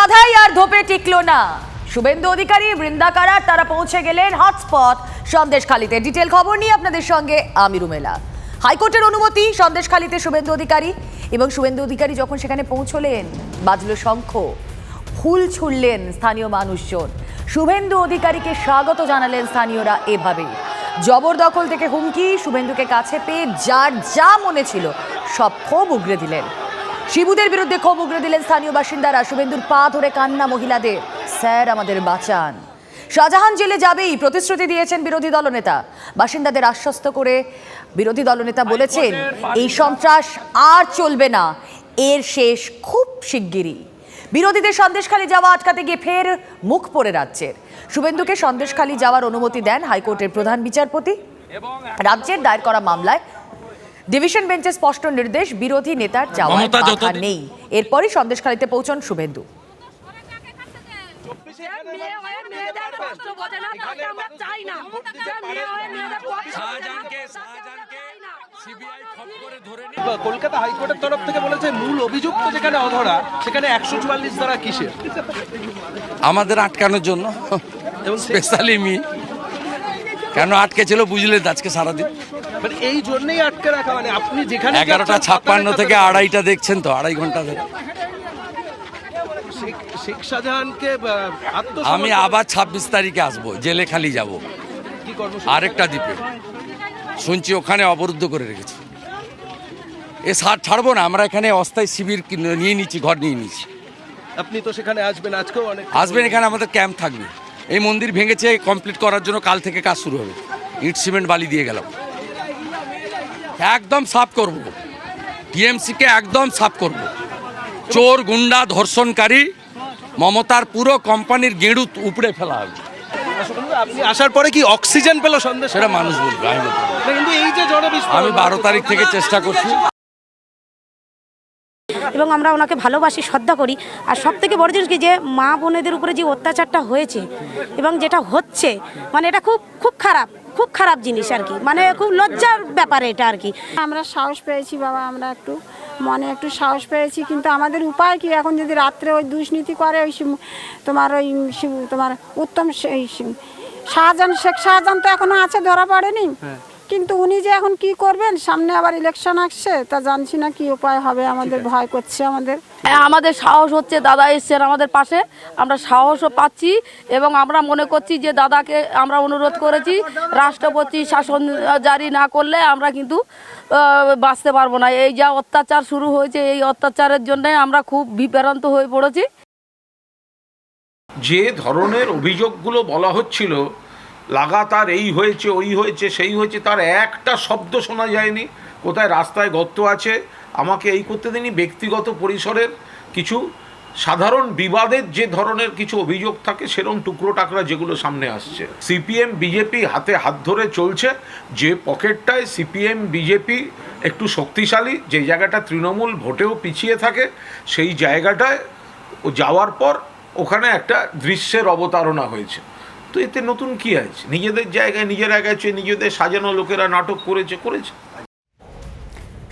বাধাই আর ধোপে টিকলো না। শুভেন্দু অধিকারী বৃন্দাকারার তারা পৌঁছে গেলেন হটস্পট সন্দেশখালীতে। ডিটেল খবর নিয়ে আপনাদের সঙ্গে আমি রুমেলা। হাইকোর্টের অনুমতি, সন্দেশখালীতে শুভেন্দু অধিকারী। এবং শুভেন্দু অধিকারী যখন সেখানে পৌঁছলেন, বাজল শঙ্খ। ফুল ছুড়লেন স্থানীয় মানুষজন। শুভেন্দু অধিকারীকে স্বাগত জানালেন স্থানীয়রা এভাবে। জবরদখল থেকে হুমকি, শুভেন্দুকে কাছে পেয়ে যার যা মনে ছিল, সব ক্ষোভ উগরে দিলেন। শিবুদের বিরুদ্ধে ক্ষোভ উগরে দিলেন স্থানীয় বাসিন্দারা। শুভেন্দুর পা ধরে কান্না মহিলাদের। স্যার আমাদের বাঁচান। শাহজাহান জেলে যাবেই প্রতিশ্রুতি দিয়েছেন বিরোধী দলনেতা। বাসিন্দাদের আশ্বস্ত করে বিরোধী দলনেতা বলেছেন এই সন্ত্রাস আর চলবে না। এর শেষ খুব শিগগিরই। বিরোধীদের সন্দেশখালী যাওয়া আটকাতে গিয়ে ফের মুখ পড়ে রাজ্যের। শুভেন্দুকে সন্দেশখালী যাওয়ার অনুমতি দেন হাইকোর্টের প্রধান বিচারপতি। রাজ্যের দায়ের করা মামলায় ডিভিশন বেঞ্চে স্পষ্ট নির্দেশ বিরোধী নেতার বাধা যতদিন- নেই। এরপরই সন্দেশখালীতে পৌঁছন শুভেন্দু। কলকাতা হাইকোর্টের তরফ থেকে বলেছে মূল অভিযুক্ত যেখানে অধরা সেখানে একশো চুয়াল্লিশ দ্বারা কিসের? আমাদের আটকানোর জন্য। এবং স্পেশালি মি। কেন আটকে ছিল বুঝলেন আজকে সারাদিন। মানে এই জন্যই আটকে রাখা মানে আপনি যেখানে এগারোটা ছাপ্পান্ন থেকে আড়াইটা দেখছেন তো আড়াই ঘণ্টা ধরে। শেখ- শেখ শাহজাহানকে আমি আবার ছাব্বিশ তারিখে আসব জেলে খালি যাব। আরেকটা দ্বীপে। শুনছি ওখানে অবরুদ্ধ করে রেখেছি। এ সার ছাড়বো না আমরা এখানে অস্থায়ী শিবির নিয়ে নিচ্ছি ঘর নিয়ে নিচ্ছি। আপনি তো সেখানে আসবেন আজকেও অনেক আসবেন এখানে আমাদের ক্যাম্প থাকবে। এই মন্দির ভেঙেছে কমপ্লিট করার জন্য কাল থেকে কাজ শুরু হবে। ইট সিমেন্ট বালি দিয়ে গেলাম। একদম সাফ করব। টিএমসিকে একদম সাফ করব। চোর গুন্ডা ধর্ষণকারী মমতার পুরো কোম্পানির গেঁড়ু উপড়ে ফেলা হবে। আপনি আসার পরে কি অক্সিজেন পেল সন্দেশ? সেটা মানুষ বলবে আমি না। কিন্তু এই যে আমি বারো তারিখ থেকে চেষ্টা করছি। এবং আমরা ওনাকে ভালোবাসি শ্রদ্ধা করি। আর সব থেকে বড় জিনিস কি যে মা বোনেদের উপরে যে অত্যাচারটা হয়েছে এবং যেটা হচ্ছে মানে এটা খুব খুব খারাপ। খুব খারাপ জিনিস আর কি। মানে খুব লজ্জার ব্যাপার এটা আর কি। আমরা সাহস পেয়েছি বাবা আমরা একটু মনে একটু সাহস পেয়েছি কিন্তু আমাদের উপায় কি? এখন যদি রাত্রে ওই দুষ্নীতি করে ওই তোমার ওই তোমার উত্তম শাহজাহান শেখ শাহজাহান তো এখনও আছে ধরা পড়েনি? কিন্তু উনি যে এখন কি করবেন? সামনে আবার ইলেকশন আসছে তা জানছি না কি উপায় হবে। আমাদের ভয় করছে আমাদের। হ্যাঁ, আমাদের সাহস হচ্ছে দাদা এসছেন আমাদের পাশে। আমরা সাহসও পাচ্ছি এবং আমরা মনে করছি যে দাদাকে আমরা অনুরোধ করেছি রাষ্ট্রপতি শাসন জারি না করলে আমরা কিন্তু বাঁচতে পারব না। এই যা অত্যাচার শুরু হয়েছে এই অত্যাচারের জন্য আমরা খুব বিভ্রান্ত হয়ে পড়েছি। যে ধরনের অভিযোগগুলো বলা হচ্ছিল লাগাতার এই হয়েছে, ওই হয়েছে, সেই হয়েছে, তার একটা শব্দ শোনা যায়নি। কোথায়? রাস্তায় গর্ত আছে। আমাকে এই করতে দিনই ব্যক্তিগত পরিসরের কিছু। সাধারণ বিবাদের যে ধরনের কিছু অভিযোগ থাকে সেরকম টুকরো টাকরা যেগুলো সামনে আসছে। সিপিএম, বিজেপি হাতে হাত ধরে চলছে। যে পকেটটায় সিপিএম, বিজেপি একটু শক্তিশালী, যে জায়গাটা তৃণমূল ভোটেও পিছিয়ে থাকে, সেই জায়গাটায় যাওয়ার পর ওখানে একটা দৃশ্যের অবতারণা হয়েছে। তো এতে নতুন কি আছে? নিজেদের জায়গায়, নিজেরা গেছে নিজেদের সাজানো লোকেরা নাটক করেছে করেছে।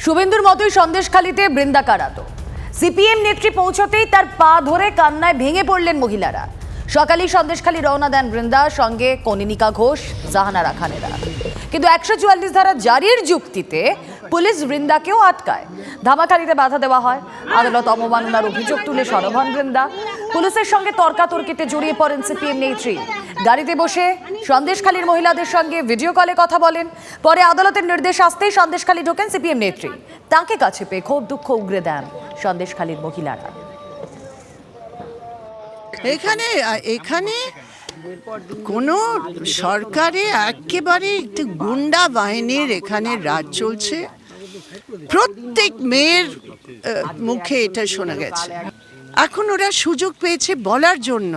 শুভেন্দুর মতোই সন্দেশখালীতে বৃন্দাকারাত সিপিএম নেত্রী পৌঁছতেই তার পা ধরে কান্নায় ভেঙে পড়লেন মহিলারা। সকালেই সন্দেশখালী রওনা দেন বৃন্দা, সঙ্গে কনিনিকা ঘোষ, জাহানারা খানেরা। কিন্তু একশো চুয়াল্লিশ ধারা জারির যুক্তিতে পুলিশ বৃন্দাকেও আটকায়। ধামাখালিতে বাধা দেওয়া হয়। আদালত অবমাননার অভিযোগ তুলে সরব হন বৃন্দা। পুলিশের সঙ্গে তর্কাতর্কিতে জড়িয়ে পড়েন সিপিএম নেত্রী। গাড়িতে বসে সন্দেশখালীর মহিলাদের সঙ্গে ভিডিও কলে কথা বলেন। পরে আদালতের নির্দেশ আসতেই সন্দেশখালী ঢোকেন সিপিএম নেত্রী। তাকে কাছে পেয়ে ক্ষোভ, দুঃখ উগরে দেন সন্দেশখালীর মহিলারা। এখানে এখানে কোনো সরকারে একেবারে একটি গুন্ডা বাহিনীর এখানে রাজ চলছে। প্রত্যেক মেয়ের মুখে এটা শোনা গেছে। এখন ওরা সুযোগ পেয়েছে বলার জন্য।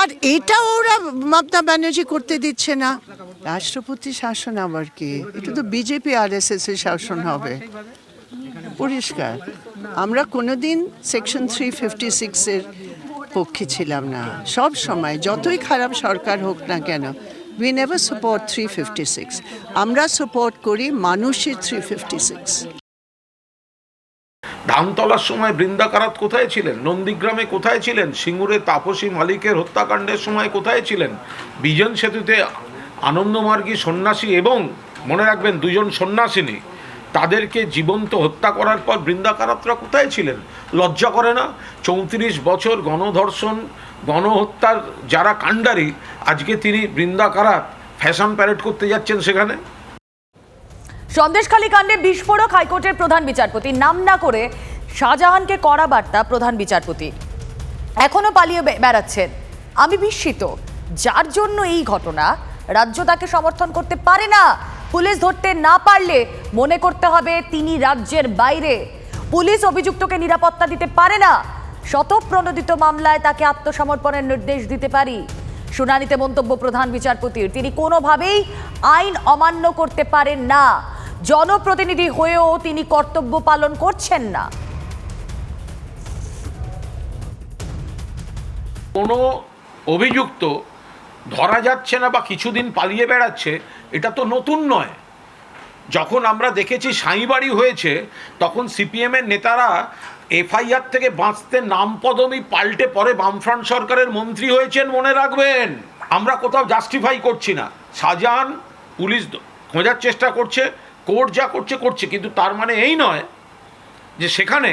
আর এটা ওরা মমতা ব্যানার্জি করতে দিচ্ছে না। রাষ্ট্রপতি শাসন আবার কি? এটা তো বিজেপি আর এস এস এর শাসন হবে। পরিষ্কার। আমরা কোনোদিন সেকশন থ্রি ফিফটি সিক্সের পক্ষে ছিলাম না। সব সময় যতই খারাপ সরকার হোক না কেন we never support three fifty six আমরা সাপোর্ট করি মানুষের থ্রি ফিফটি সিক্স আমতলার সময় বৃন্দাকারাত কোথায় ছিলেন? নন্দীগ্রামে কোথায় ছিলেন? সিঙ্গুরে তাপসী মালিকের হত্যাকাণ্ডের সময় কোথায় ছিলেন? বিজন সেতুতে আনন্দমার্গী সন্ন্যাসী এবং, মনে রাখবেন, দুজন সন্ন্যাসিনী, তাদেরকে জীবন্ত হত্যা করার পর বৃন্দাকারাতরা কোথায় ছিলেন? লজ্জা করে না? চৌত্রিশ বছর গণধর্ষণ, গণহত্যার যারা কাণ্ডারি, আজকে তিনি বৃন্দাকারাত ফ্যাশন প্যারেড করতে যাচ্ছেন সেখানে? সন্দেশখালী কাণ্ডে বিস্ফোরক হাইকোর্টের প্রধান বিচারপতি, নাম না করে শাহজাহানকে করা বার্তা প্রধান বিচারপতি। এখনও পালিয়ে বেড়াচ্ছেন। আমি বিস্মিত। যার জন্য এই ঘটনা রাজ্য তাকে সমর্থন করতে পারে না। পুলিশ ধরতে না পারলে মনে করতে হবে তিনি রাজ্যের বাইরে। পুলিশ অভিযুক্তকে নিরাপত্তা দিতে পারে না। শতপ্রণোদিত মামলায় তাকে আত্মসমর্পণের নির্দেশ দিতে পারি। শুনানিতে মন্তব্য প্রধান বিচারপতির। তিনি কোনোভাবেই আইন অমান্য করতে পারেন না। জনপ্রতিনিধি হয়েও তিনি কর্তব্য পালন করছেন না। কোনো অভিযুক্ত ধরা যাচ্ছে না বা কিছুদিন পালিয়ে বেড়াচ্ছে, এটা তো নতুন নয়। যখন আমরা দেখেছি সাঁইবাড়ি হয়েছে, তখন সিপিএমের নেতারা এফআইআর থেকে বাঁচতে নাম পদবি পাল্টে পরে বামফ্রন্ট সরকারের মন্ত্রী হয়েছেন মনে রাখবেন। আমরা কোথাও জাস্টিফাই করছি না। শাহজাহান পুলিশ খোঁজার চেষ্টা করছে, কোর্ট যা করছে করছে। কিন্তু তার মানে এই নয় যে সেখানে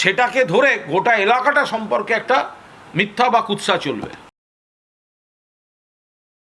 সেটাকে ধরে গোটা এলাকাটা সম্পর্কে একটা মিথ্যা বা কুৎসা চলবে।